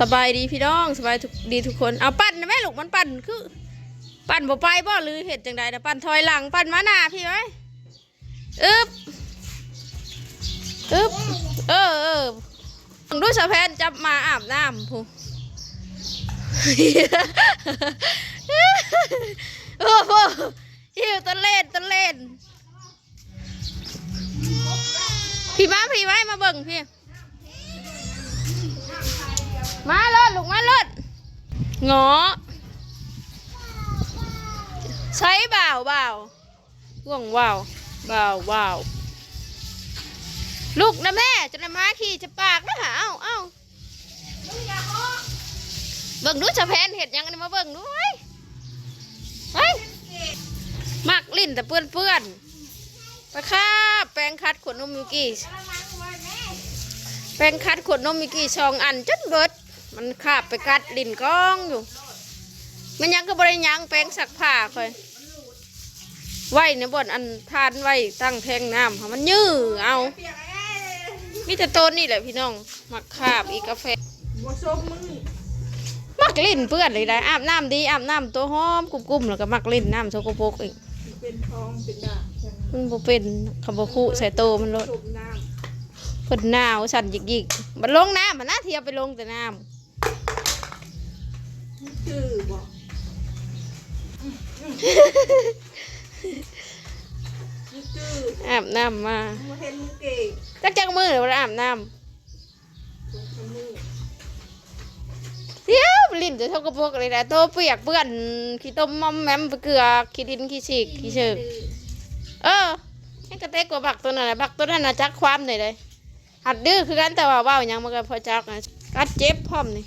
สบายดีพี่น้องสบายทุกดีทุกคนเอาปั่นนะแม่ลูกมันปั่นคือ ปั่นบ่ไปบ่หรือเห็ดจังใดนะปั่นถอยหลังปั่นมาหน้าพี่ไว้อึบอึบเออเออดูสะแพนจับมาอาบน้ำพูโอ้โหหิวตะเล่นตะเล่นพี่มาพี่ไว้มาเบิ่งพี่ มาเลยลูกมาเลยงอใช้บ่าวบ่าวว่วงว่าวบ่าวบ่าวลูกนะแม่จะนะมาขี่จะปากนะหาเอ้าเอ้าเบิ่งดูจะแพนเห็ดยังอันมาเบิ่งด้วยเฮ้ยมักลิ้นแต่เปื้อนเปื้อนไปค่ะแปรงคัดขวดนมมิวกี้แปรงคัดขวดนมมิวกี้ชองอันจนเบิด มันคาบไปกัดลิ้นกล้องอยู่ มันยังก็บริยังแปรงสักผ้าคอยไว้ในบ่อนอันทานไว้ตั้งแทงน้ำค่ะมันยื้อเอามีแต่ต้นนี่แหละพี่น้อง มักคาบอีกาแฟมักลิ้นเปื้อนเลยได้อาบน้ำดีอาบน้ำตัวหอมกุ้มๆแล้วก็มักลิ้นน้ำโซกโปกอีกเป็นทองเป็นดาบจังมันบ่เป็นคำบ่คู่ใส่โตมันลดชมน้เพิ่นหนาวสั่นหยิกๆมันลงน้ำมันน่าเทียบไปลงแต่น้ำ ชื่อบอกชื่อำอาบน้ำมามึงเห็นมึงเก่งจักจักมือเลยว่าอาบน้ำชมมือเดี๋ยวลิ้นจะเท่ากับพวกอะไรนะโตเปียกเปื้อนขี้ต้มมอมแมมไปเกลือขี้ดินขี้ฉีกขี้เชิกเออให้กระเตกกว่าบักตัวนั้นนะบักตัวนั้นนะจักความหน่อยเลยหัดดื้อคือกันแต่ว่าเว่าหยังมันก็พอจักนะกัดเจ็บพร้อมนี่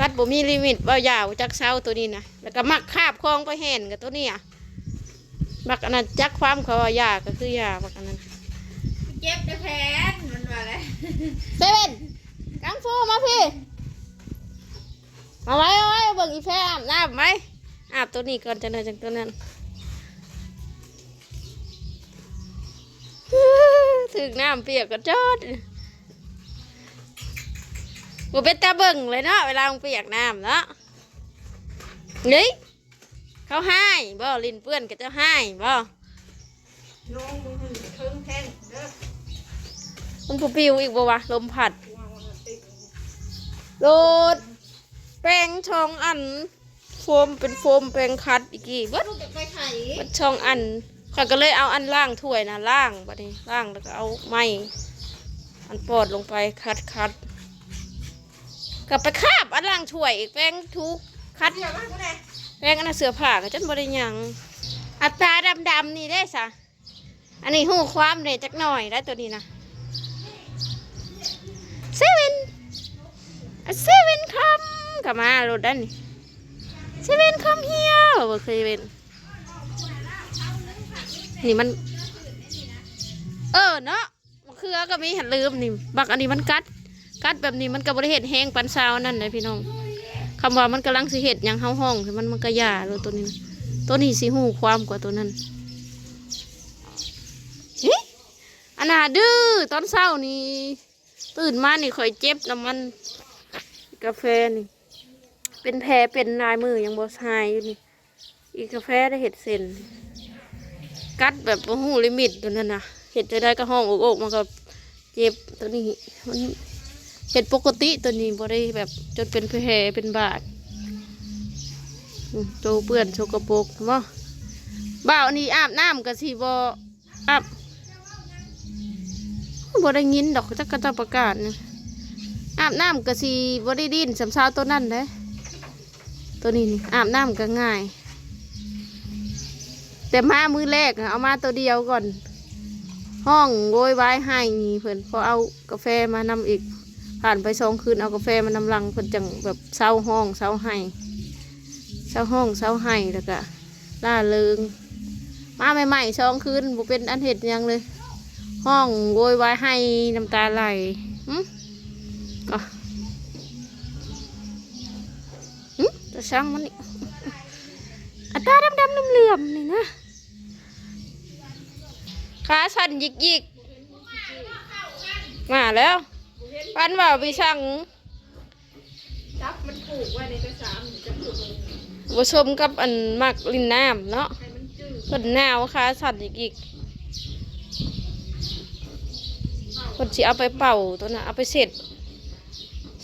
กัดบ่มีลิมิตเว่ายาวจักเช้าตัวนี้นะแล้วก็มักคาบคลองไปแห่นกับตัวนี้อะบักอันนั้นจักความเขาว่ายาก็คือยาบักอันนั้นเจ็บแต่แผลมันว่าอะไรเซเว่นกังฟูมาพี่มาไว้เอาไว้เบิ่งอีแพ้อาบน้ำไหมอาบตัวนี้ก่อนจะเนินจากตัวนั้นถึงน้ำเปียกก็จอด บ่เป็นตาเบิ่งเลยเนาะเวลามันเปียกน้ำเนาะนี่เขาให้บ่ลิ้นเปื้อนก็จะให้บ่น้องมึงเทิงแทงเด้อมันผู้ปิวอีกบ่วะลมพัดวางมันติดโรดแป้งช่องอัน โฟมเป็นโฟมแป้งคัดอีกกี่เบิดลูกจะไปไข่เบิดช่องอันข้อยก็เลยเอาอันล่างถ้วยนะล่างบัดนี้ล่างแล้วก็เอาไม้อันปอดลงไปคัดคัด กลับไปคาบอันล่างถ้วยอีกแป้งทุกคัดเดี๋ยวมากูแน่แป้งอันเสือผ้าก็จนบริยังอัตราดำๆนี่ได้สะอันนี้หูความเลยจักหน่อยได้ตัวนี้นะเซเว่นเซเว่นคำกลับมาโรดด้านนี่เซเว่นคำเฮียบ่เคยเว้นนี่มัน เออเนาะมะเขือก็มีหันลืมนี่บักอันนี้มันกัด กัดแบบนี้มันก็บริเหตุแห้งปันซาวนั่นเลยพี่น้องคำว่ามันกำลังสิเห็ดหยังเฮาห้องมันมันก็ยาเลยตัวนี้นะตัวนี้สิหูความกว่าตัวนั้นเฮอันน่าดื้อตอนเช้านี่ตื่นมานี่ข่อยเจ็บน้ำมันกาแฟนี่ เป็นแผลเป็นลายมือยังบ่หายอยู่นี่ อีกกาแฟได้เห็ดเส้นกัดแบบบ่หูลิมิตตัวนั้นนะเห็ดจะได้ก็ห้องอกอกมันก็เจ็บตัวนี้มัน เห็ดปกติตัวนี้บ่ได้แบบจนเป็นแผลเป็นบาดโตเปื้อนโชกโปรกบ่บ่าวนี่อาบน้ำก็สิบ่อาบบ่ได้ยินดอกจักกระจ้าประกาศนะอาบน้ำก็สิบ่ได้ดินสำซาวตัวนั้นเด้ตัวนี้นี่อาบน้ำก็ง่าย แต่มามือแรกอะเอามาตัวเดียวก่อน ห้องโวยวายให้เพิ่นพอเอากาแฟมานำอีก ผ่านไปสองคืนเอากาแฟมานำลังเพิ่นจังแบบเศร้าห้องเศร้าไห้เศร้าห้องเศร้าไห้แล้วก็ล่าเริงมาใหม่ๆสองคืนบ่เป็นอันเห็ดยังเลย ห้องโวยวายให้น้ำตาไหลหึอะหึจะช่างมันนี่อัตาดำๆเหลื่อมๆนี่นะขาสั่นยิกๆ มาแล้ว ปันว่าไปสั่งจับมันผูกไว้ในกระสามจะผูกลงผสมกับอันมักลินน้ำเนาะให้มันจืดเพิ่นหนาวค่ะสัตว์อีกอีกเพิ่นสิเอาไปเป่าตัวน่ะเอาไปเสร็จ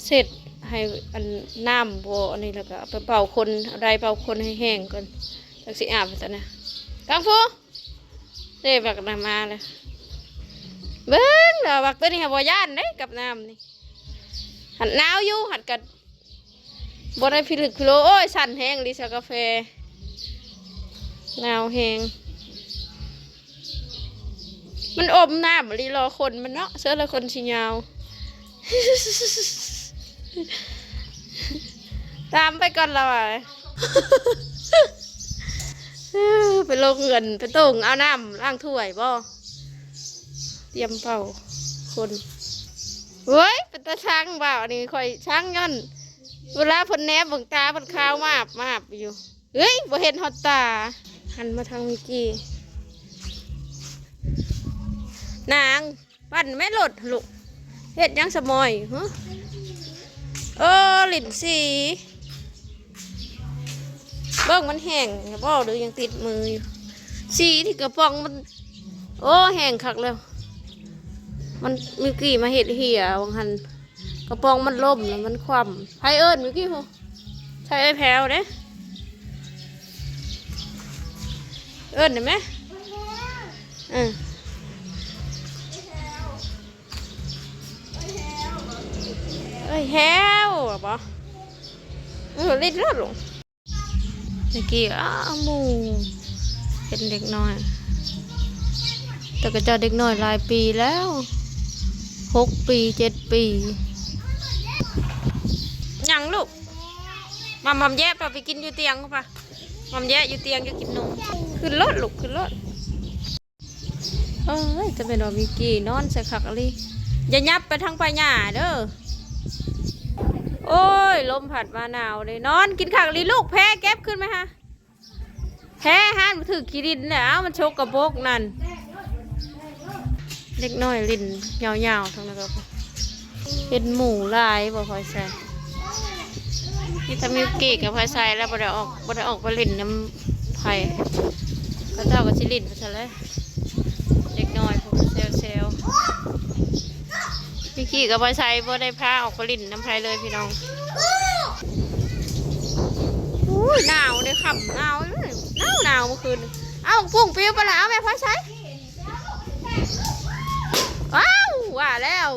เสร็จให้อันน้ำบ่อันนี้แล้วก็เอาไปเป่าคนเอาได้เป่าคนให้แห้งก่อนจักสิอาบไปตัวน่ะกังฟูเด้บักน้ำมาเลย เบิ้งเด้อบักตัวนี้หาบ่ย่านเด้กับน้ำนี่หันหนาวอยู่หันกัดบ่ได้พิลึกพิโลโอ้ยสั่นแห้งดิซากาแฟหนาวแหงมันอมน้ำรีรอคนมันเนาะเสื้อละคนชิยาว ตามไปก่อนเราอะไปลงเงินไปตรงเอาน้ำล้างถ้วยบ่ ตรียมเป่าคนเฮ้ยเป็นตาช้างบ่าวนี่คอยช้างย้อนเวลาเพนแนบเบังตาเพนขาวมาบมาบอยู่เฮ้ยบ่เห็นฮอตตา หันมาทางมิกกี้นางปั่นไม่หลดลูกเฮ็ดยังสมอยฮะเออหลินสีเบิ่งมันแห้งอย่าบอกหรือยังติดมืออยู่สีที่กระป๋องมัน โอ้แห้งคักแล้ว มันมิกกี้มาเห็ดเหี่ยวังหันกระปองมันล่มแล้วมันคว่ำไพเอิญมิกกี้โหใช่ไอ้แพรวเด้เอิ้นได้ไหมเออเอ้ยแฮวอะบอเออลิ้นรอดลงเมื่อกี้อ้ามูเป็นเด็กน้อย แต่ก็เจะเด็กน้อยหลายปีแล้ว หกปีเจ็ดปียังลูกมัมมัมแยบเราไปกินอยู่เตียงเขาปะมัมแยะอยู่เตียงจะกินนมขึ้นรถลูกขึ้นรถเอ้ยจะเป็นว่าวิกี้นอนใส่ขักอะไรอย่ายับไปทางปลายหญ้าเด้อโอ้ยลมผัดมาหนาวเลยนอนกินขักลีลูกแพ้เก็บขึ้นไหมฮะแพ้หันมาถือขีดินเนี่ยเอามันชกกระโปกนั่น เล็กน้อยลิ้นยาวๆทั้งนั้นก็เป็นหมูลายบ่คอยใส่นี่ถ้ามิวกีกับพายไซแล้วบ่ได้ออกบ่ได้ออกไปลินน้ำไผ่ก็เจ้าก็สิลินไปซะแล้วเด็กน้อยพวกเซลเซลมิวกี้กับพายไซบ่ได้พาออกไปลินน้ำไผ่เลยพี่น้องอุ้ยหนาวเลยขับหนาวเลยหนาวหนาวเมื่อคืนเอาปุ่งปิวไปแล้วแม่พายไซว้าวว่ แล้ว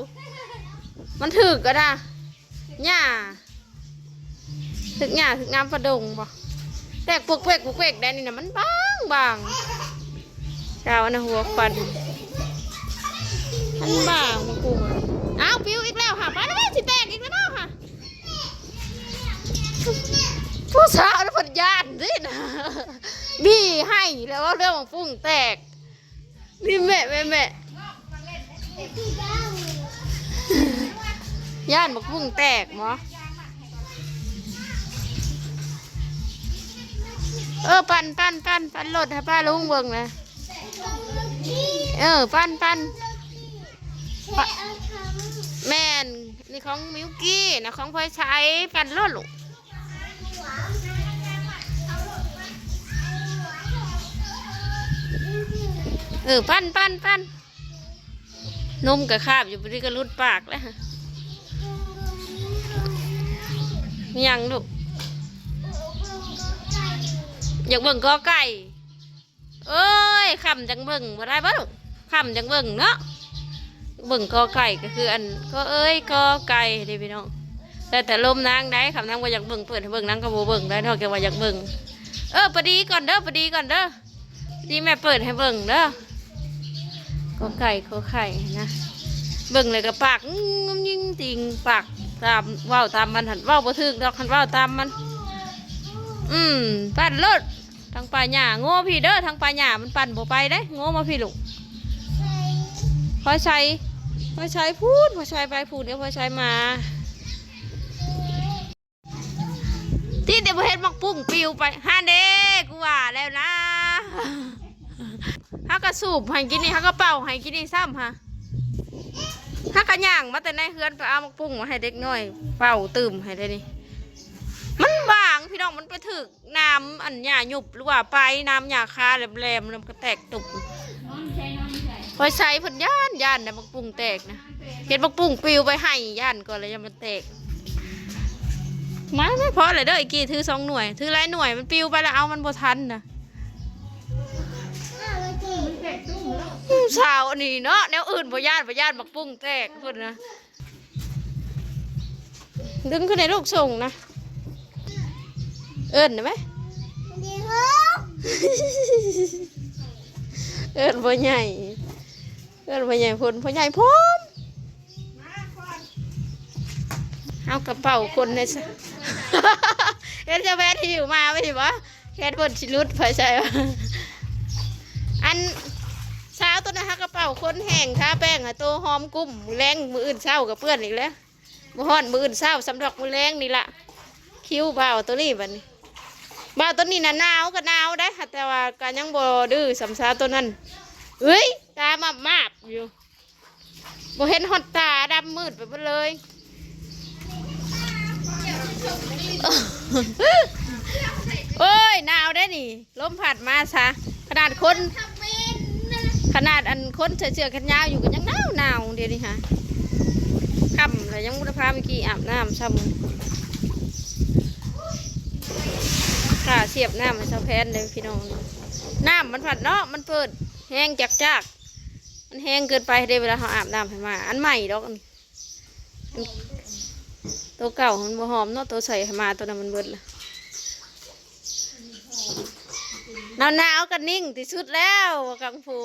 มันถึกก็นะหญ้าถึกหญ้าถึกน้ำประดงบ่แตกปุกเปกปุกเปกได้นี่นะมันบางบางเช้านะหัวควันมันบางมากูอ้าวปิวอีกแล้วค่ะไปแล้วสิแตกอีกแล้วค่ะผู้สาวนะผลยานสินะบี้ให้แล้วว่าเรื่องของฟุ้งแตกนี่แม่แม่แม่ ย่านบอกฟุ้งแตกหมอเออปันปันปันปันรถให้ป้าลุงเบิ่งเลยเออปันปันปะแม่นนี่ของมิวกี้นะของพลอยใช้ปันรถลูกเออ ปันปันปันนมกับคาบอยู่บริกรุดปากแล้ว ยังลูกอยากเบิ่งกอไก่เอ้ยคำจังเบิ่งมาได้ปะลูกคำจังเบิ่งเนาะเบิ่งกอไก่ก็คืออันก็เอ้ยกอไก่ด้พี่น้องแต่แต่ลมนางได้คำนางว่าอยากเบิ่งเปิดให้เบิ่งนางก็บ่เบิ่งได้เท่าแกว่าอยากเบิ่งเออปดีก่อนเด้อปดีก่อนเด้อดีแม่เปิดให้เบิ่งเด้อกอไก่กอไข่นะเบิ่งเลยก็ปากงุ้มยิ่งจริงปาก ตามว้าตามมันหันว้าบ่ถึกดอกหันว้าตามมัน อืมปั่นรถทางป่าหญ้าโง่พี่เด้อทางป่าหญ้ามันปั่นบ่ไปได้โง่มาพี่ลูกพอใช้พอใช้พูดพอใช้ไปพูดเดี๋ยวพอใช้มาที่เดี๋ยวพอเห็นมักปุ้งปิวไปฮันเด้กูว่าแล้วนะฮักกระสูบให้กินนี่ฮักกระเป่าให้กินนี่ซ้ำฮะ ฮักกระย่างมาแต่ในเฮือนไปเอามักปุ้งมาให้เด็กน้อยเป่าตื่มให้ได้นี่พี่น้องมันไปถึกน้ำอันหญ้าหยุบหรือว่าไปน้ำหญ้าคาแหลมๆแล้วมันก็แตกตุบพอยใส่เพิ่นย่านย่านนะบักปุ้งแตกนะเห็นบักปุ้งปลิวไปให้ย่านก่อนเลยยังมันแตกมาไม่พอเลยเด้ออีกกี่ถือสองหน่วยถือหลายหน่วยมันปลิวไปแล้วเอามันบ่ทันนะอืมสาวอันนี้เนาะแนว อื่นบ่ย่านบ่ย่านบักปุ้งแตกเพิ่นนะดึงขึ้นในลูกส่งนะ เอิ้นได้ไหมเอิ้นพ่อใหญ่เอิ้นพ่อใหญ่พลพ่อใหญ่พร้อมเอากระเป๋าคนในสเฮ็ดจะแวนหิวมาไม่ใช่ปะแค่เพิ่นสิรุดไปใช่ปะอัน เช้าตัวนะฮะกระเป๋าคนแห้งทาแป้งอะตัวหอมกุ้มมือแรงมืออื่นเช้ากับเพื่อนอีกแล้วมือฮ้อนมืออื่นเช้าสำหรับมือแรงนี่ละคิ้วเบาตัวนี้บัดนี้เบาตัวนี้น่ะหนาวก็หนาวได้แต่ว่าก็ยังบ่ดื้อสำซาตัวนั้นเอ้ยตามามาบอยู่บ่เห็นหอดตาดำมืดไปหมดเลยโอ้ยหนาวได้นี่ลมพัดมาซะขนาดคน นาดอันคนเสื้อๆกันยาวอยู่กันยังหนาวหนาวเดี๋ยวนี้ฮะค่ำแล้วยังบุรพาเมื่อกี้อาบน้ำซ้ำค่ะเสียบน้ำให้เสาแพนเลยพี่น้องน้ำมันผัดเนาะมันเปิดแห้งจักจักมันแห้งเกินไปเดี๋ยวเวลาเขาอาบน้ำให้มา อันใหม่ดอกอันตัวเก่ามันบหอมเนาะตัวใส่มาตัวนั้นมันเบิดละหนาวหนาวๆกันนิ่งที่สุดแล้วกังฟู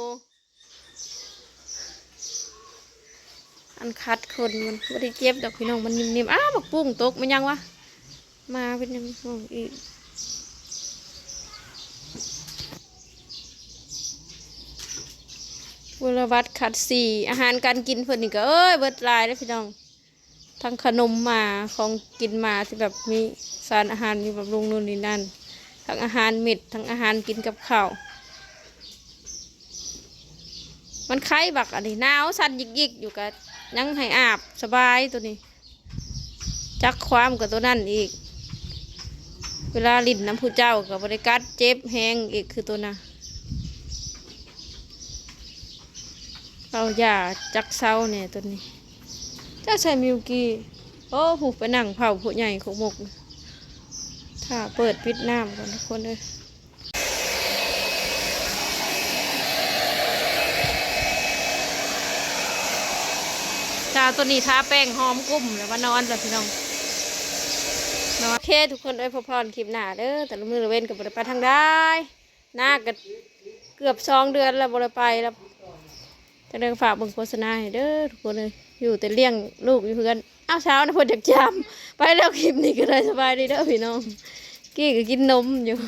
อันคัดคนมันไม่ได้เจ็บดอกพี่น้องมันนิ่มๆอ้าวบักปุ้งตกมันยังวะมาเป็นยังอ,อีกวรวัตคัดสี่อาหารการกินเพิ่นนี่ก็เอ้ยเบิดลายแล้วพี่น้องทั้งขนมมาของกินมาที่แบบมีสารอาหารมีบำรุงนู่นนี่นั่นทั้งอาหารเม็ดทั้งอาหารกินกับข้าวมันไข้บักอันนี้หนาวสั่นยิกยิกๆอยู่กับ ยังให้อาบสบายตัวนี้ จักความกับตัวนั่นอีก เวลาลิ้นน้ำผู้เจ้ากับบริกัดเจ็บแห้งอีกคือตัวน่ะเอายาจักเศร้าเนี่ยตัวนี้เจ้าชายมิวกี้โอ้ผูกไปนั่งเผาผู้ใหญ่ของหมกถ้าเปิดปิดน้ำก่อนทุกคนเลย จ้าตัวนี้ทาแป้งหอมกุ้มแล้วมานอนแล้วพี่น้องนอนโอเคทุกคนเอ้ยพอพรคลิปหน้าเด้อแต่ละมือละเว้นกับบริไปทางได้หน้าก็เกือบสองเดือนแล้วบริไปแล้วจะเดินฝากบิ่งโฆษณาให้เด้อทุกคนเลยอยู่แต่เลี้ยงลูกอยู่เพื่อนอ้าวเช้านะพ่นจากจำไปแล้วคลิปนี้ก็ได้สบายดีเด้อพี่น้องกี้ก็กินนมอยู่